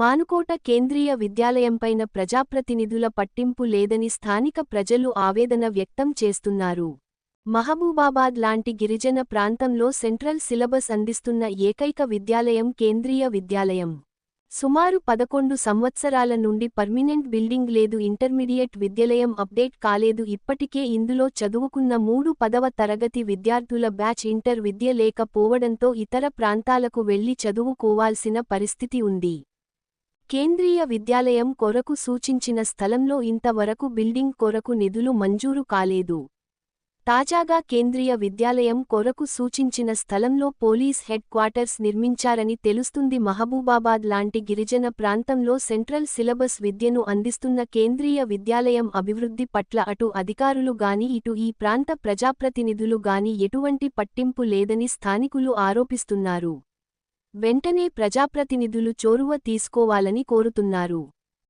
మానుకోట కేంద్రీయ విద్యాలయంపైన ప్రజాప్రతినిధుల పట్టింపు లేదని స్థానిక ప్రజలు ఆవేదన వ్యక్తం చేస్తున్నారు. మహబూబాబాద్ లాంటి గిరిజన ప్రాంతంలో సెంట్రల్ సిలబస్ అందిస్తున్న ఏకైక విద్యాలయం కేంద్రీయ విద్యాలయం. సుమారు పదకొండు సంవత్సరాల నుండి పర్మినెంట్ బిల్డింగ్ లేదు ఇంటర్మీడియట్ విద్యాలయం అప్డేట్ కాలేదు ఇప్పటికే ఇందులో చదువుకున్న మూడు పదవ తరగతి విద్యార్థుల బ్యాచ్ ఇంటర్ విద్య లేకపోవడంతో ఇతర ప్రాంతాలకు వెళ్ళి చదువుకోవాల్సిన పరిస్థితి ఉంది. కేంద్రీయ విద్యాలయం కొరకు సూచించిన స్థలంలో ఇంతవరకు బిల్డింగ్ కొరకు నిధులు మంజూరు కాలేదు. తాజాగా కేంద్రీయ విద్యాలయం కొరకు సూచించిన స్థలంలో పోలీస్ హెడ్ క్వార్టర్స్ నిర్మించారని తెలుస్తుంది. మహబూబాబాద్ లాంటి గిరిజన ప్రాంతంలో సెంట్రల్ సిలబస్ విద్యను అందిస్తున్న కేంద్రీయ విద్యాలయం అభివృద్ధి పట్ల అటు అధికారులు గాని ఇటు ఈ ప్రాంత ప్రజాప్రతినిధులు గాని ఎటువంటి పట్టింపు లేదని స్థానికులు ఆరోపిస్తున్నారు. వెంటనే ప్రజాప్రతినిధులు చోరువ తీసుకోవాలని కోరుతున్నారు.